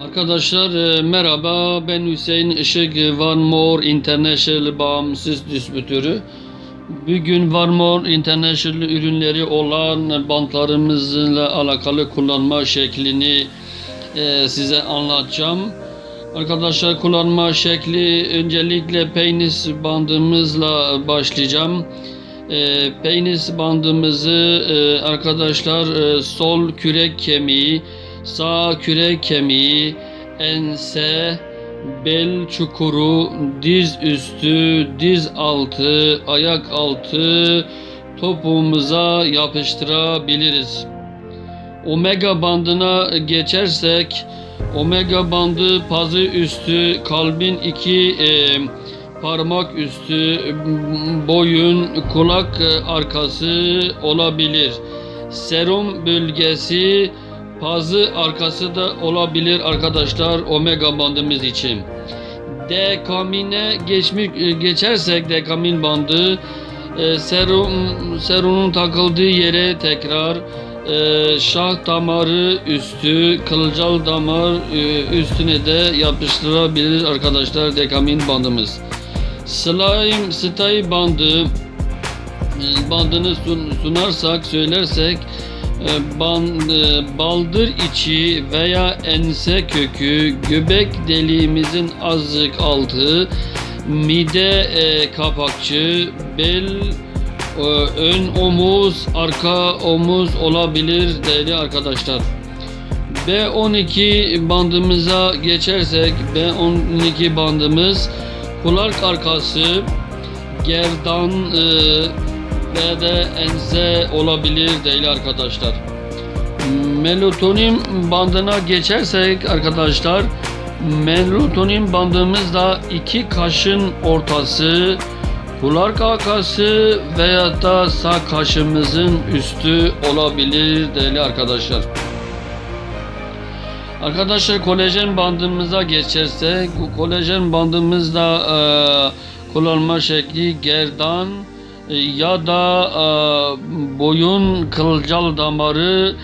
Arkadaşlar e, merhaba ben Hüseyin Işık One More International bağımsız distribütörü. Bugün One More International ürünleri olan bantlarımızla alakalı kullanma şeklini e, size anlatacağım. Arkadaşlar kullanma şekli öncelikle penis bandımızla başlayacağım. E, penis bandımızı e, arkadaşlar e, sol kürek kemiği, sağ kürek kemiği, ense, bel çukuru, diz üstü, diz altı, ayak altı topuğumuza yapıştırabiliriz. Omega bandına geçersek omega bandı pazı üstü kalbin iki e, parmak üstü boyun kulak arkası olabilir. Serum bölgesi pazı arkası da olabilir arkadaşlar omega bandımız için. Dekamine geçmiş e, geçersek dekamin bandı e, serum serumun takıldığı yere tekrar e, şah damarı üstü kılcal damar üstüne de yapıştırabiliriz arkadaşlar dekamin bandımız. Slime stay bandı bandını sun- sunarsak söylersek baldır içi veya ense kökü göbek deliğimizin azıcık altı mide e, kapakçı bel e, ön omuz arka omuz olabilir değerli arkadaşlar. B12 bandımıza geçersek B12 bandımız kulak arkası gerdan e, ve de ense olabilir değil arkadaşlar. Melatonin bandına geçersek arkadaşlar melatonin bandımızda iki kaşın ortası kulak arkası veya da sağ kaşımızın üstü olabilir değerli arkadaşlar. Arkadaşlar kolajen bandımıza geçersek kolajen bandımızda e, kullanma şekli gerdan ya da e, boyun kılcal damarı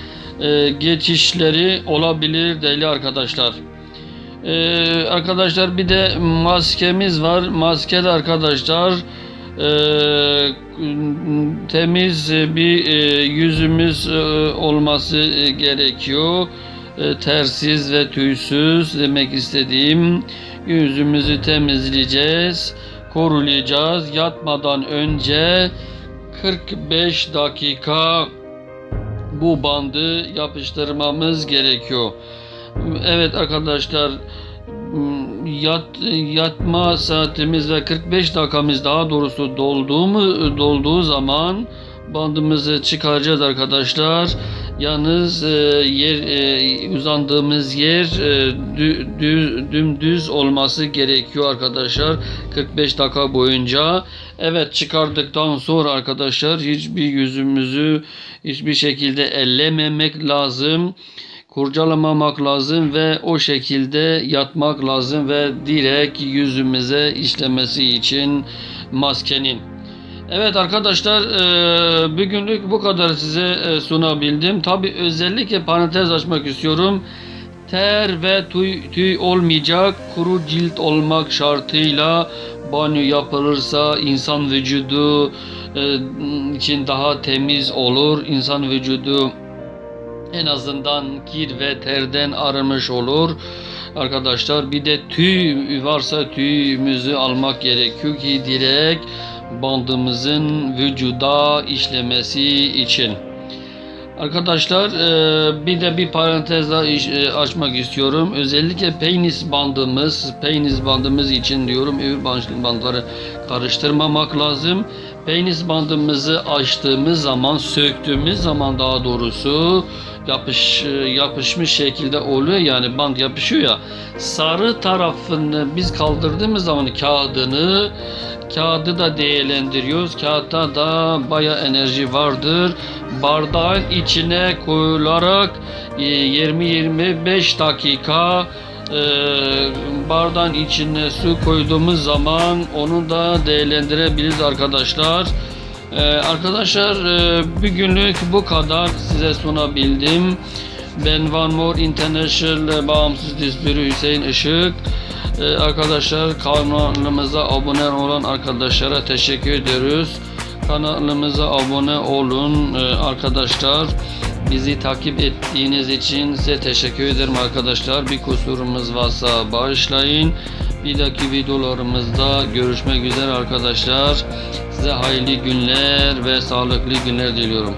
e, geçişleri olabilir değerli arkadaşlar. E, arkadaşlar bir de maskemiz var. Maske de arkadaşlar e, temiz bir e, yüzümüz e, olması e, gerekiyor. E, tersiz ve tüysüz demek istediğim yüzümüzü temizleyeceğiz, koruyacağız. Yatmadan önce 45 dakika bu bandı yapıştırmamız gerekiyor. Evet arkadaşlar yat yatma saatimiz ve 45 dakikamız daha doğrusu dolduğu mu dolduğu zaman bandımızı çıkaracağız arkadaşlar. Yalnız e, yer e, uzandığımız yer e, dü, dü- dümdüz olması gerekiyor arkadaşlar 45 dakika boyunca. Evet çıkardıktan sonra arkadaşlar hiçbir yüzümüzü hiçbir şekilde ellememek lazım kurcalamamak lazım ve o şekilde yatmak lazım ve direkt yüzümüze işlemesi için maskenin. Evet arkadaşlar e, bugünlük bu kadar size e, sunabildim. Tabi özellikle parantez açmak istiyorum. Ter ve tüy, tüy olmayacak kuru cilt olmak şartıyla banyo yapılırsa insan vücudu e, için daha temiz olur. İnsan vücudu en azından kir ve terden arınmış olur. Arkadaşlar bir de tüy varsa tüyümüzü almak gerekiyor ki direkt bandımızın vücuda işlemesi için. Arkadaşlar e, bir de bir parantez daha e, açmak istiyorum. Özellikle penis bandımız, penis bandımız için diyorum öbür band- bandları karıştırmamak lazım. Penis bandımızı açtığımız zaman, söktüğümüz zaman daha doğrusu yapış yapışmış şekilde oluyor yani band yapışıyor ya. Sarı tarafını biz kaldırdığımız zaman kağıdını kağıdı da değerlendiriyoruz. Kağıtta da baya enerji vardır. Bardağın içine koyularak e, 20-25 dakika e, bardağın içine su koyduğumuz zaman onu da değerlendirebiliriz arkadaşlar. E, arkadaşlar e, bugünlük bu kadar size sunabildim. Ben One More International bağımsız distribütörü Hüseyin Işık. Ee, arkadaşlar kanalımıza abone olan arkadaşlara teşekkür ediyoruz. Kanalımıza abone olun Ee, arkadaşlar. Bizi takip ettiğiniz için size teşekkür ederim arkadaşlar. Bir kusurumuz varsa bağışlayın. Bir dahaki videolarımızda görüşmek üzere arkadaşlar. Size hayırlı günler ve sağlıklı günler diliyorum.